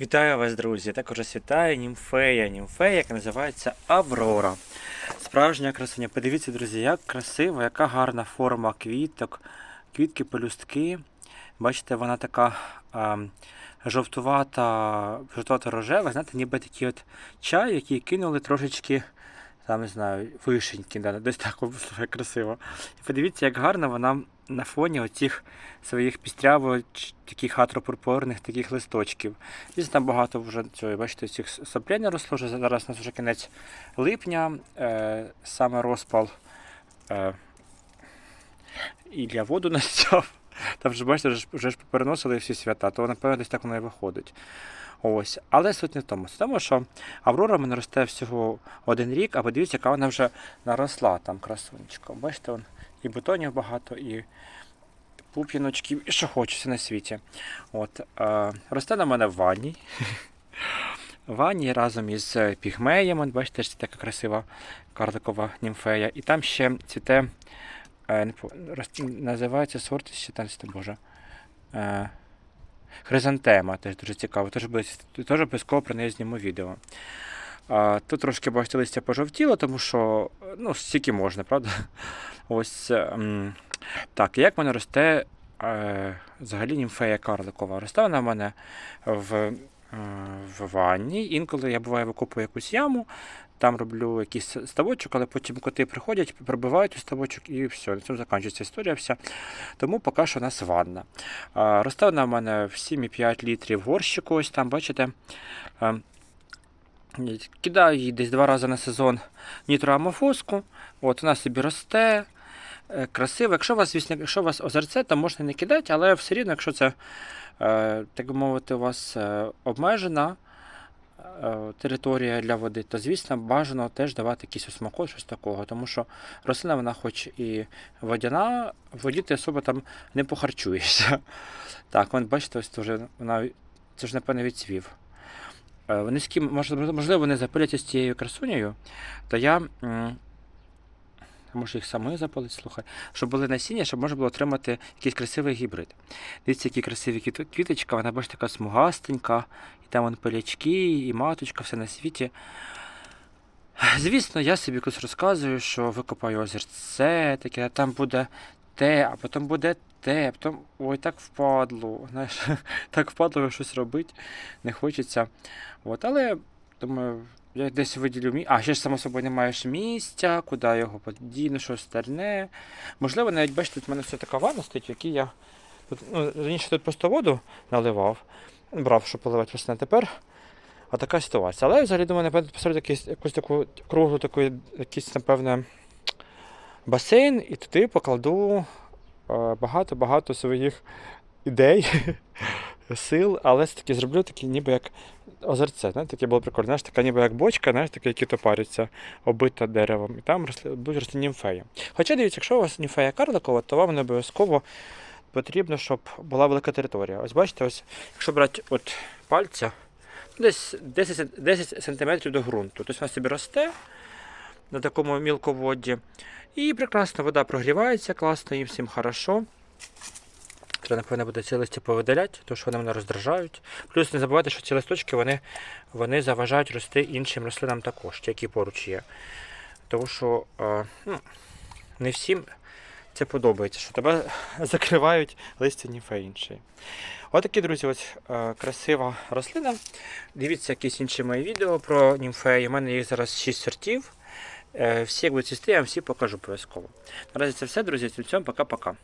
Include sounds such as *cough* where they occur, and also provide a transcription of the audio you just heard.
Вітаю вас, друзі! Також вас німфея, німфея, яка називається Аврора. Справжня красуня. Подивіться, друзі, як красиво, яка гарна форма квіток, квітки, пелюстки. Бачите, вона така а, жовтувата, жовтувато рожева, знаєте, ніби такий от чай, який кинули трошечки, там не знаю, вишеньки, да, десь так слухай, красиво. І подивіться, як гарно вона на фоні оцих своїх пістряво таких атропурпурних таких листочків. Звісно, там багато вже цього, бачите, цих сопляння росло. Вже зараз у нас вже кінець липня, е, саме розпал. Е, Ілля воду *laughs* настяв. Там вже бачите, вже, вже ж переносили всі свята, то напевно десь так воно і виходить. Ось. Але суть не в тому. Тому, що Аврора в мене росте всього один рік, а подивіться, яка вона вже наросла там красунечка. Бачите, вон, і бутонів багато, і пуп'яночків, і що хочеться на світі. От, е, росте на мене в ванні. *laughs* В ванні разом із пігмеєм, бачите, це така красива карликова німфея. І там ще цвіте, називається сорт, ще там це боже. Хризантема, теж дуже цікаво. Теж, обов'язково про неї зніму відео. Тут трошки бачите, листя пожовтіло, тому що ну, стільки можна, правда? Ось ем, так, як в мене росте е, взагалі німфея карликова? Росте вона в мене в, в ванні. Інколи я буває викопую якусь яму, там роблю якийсь ставочок, але потім коти приходять, пробивають у ставочок і все, на цьому закінчується історія вся. Тому поки що у нас ванна. А, росте вона в мене в 7,5 літрів горщику, ось там, бачите. Ем, Кидаю її десь два рази на сезон нітроамофоску. От вона собі росте. Е, Красиво. Якщо у вас, звісно, якщо у вас озерце, то можна не кидати, але все рівно, якщо це, е, так би мовити, у вас е, обмежена територія для води, то звісно бажано теж давати якийсь осмакот, щось такого. Тому що рослина, вона хоч і водяна, в воді ти особо там не похарчуєшся. *laughs* Так, вон, бачите, ось вже вона це ж напевно відцвів. Вони можливо, вони запиляться з цією красунею, то я. Може їх самої запалити, слухай, щоб були насіння, щоб можна було отримати якийсь красивий гібрид. Дивіться, які красиві квіточка, вона бачите, така смугастенька, і там вон пилячки, і маточка, все на світі. Звісно, я собі якось розказую, що викопаю озерце, таке, а там буде те, а потім буде те, а потім ой, так впадло. Знаєш, *laughs* так впадло щось робити, не хочеться. От, але думаю, я десь виділю мі... А, ще ж само собою не маєш місця, куди його подіну, що стерне. Можливо, навіть бачите, тут в мене все така ванна стоїть, в якій я. Тут, ну, раніше тут просто воду наливав, брав, щоб поливати рослини. Тепер а така ситуація. Але я взагалі думаю, напевно, поставити якийсь, якусь таку круглу, таку, якийсь, напевне, басейн, і туди покладу е, багато-багато своїх ідей, *laughs* сил, але все-таки зроблю такі ніби як озерце. Знаєте, таке було прикольно. Знаєш, така ніби як бочка, знаєш, таке, які топаряться, обита деревом. І там будуть рости німфеї. Хоча дивіться, якщо у вас німфея карликова, то вам не обов'язково потрібно, щоб була велика територія. Ось бачите, ось, якщо брати от пальця, десь 10, 10 см до ґрунту. Тобто вона собі росте на такому мілководді. І прекрасно вода прогрівається, класно, їм всім хорошо. Треба, напевно, буде ці листя повидаляти, тому що вони мене роздражають. Плюс не забувайте, що ці листочки вони, вони заважають рости іншим рослинам також, які поруч є. Тому що е, ну, не всім це подобається, що тебе *laughs* закривають листя ніфе іншої. Отакі, друзі, ось е, красива рослина. Дивіться якісь інші мої відео про німфеї. У мене їх зараз 6 сортів. Е, всі як будуть цвісти, я вам всі покажу обов'язково. Наразі це все, друзі. Цим пока-пока.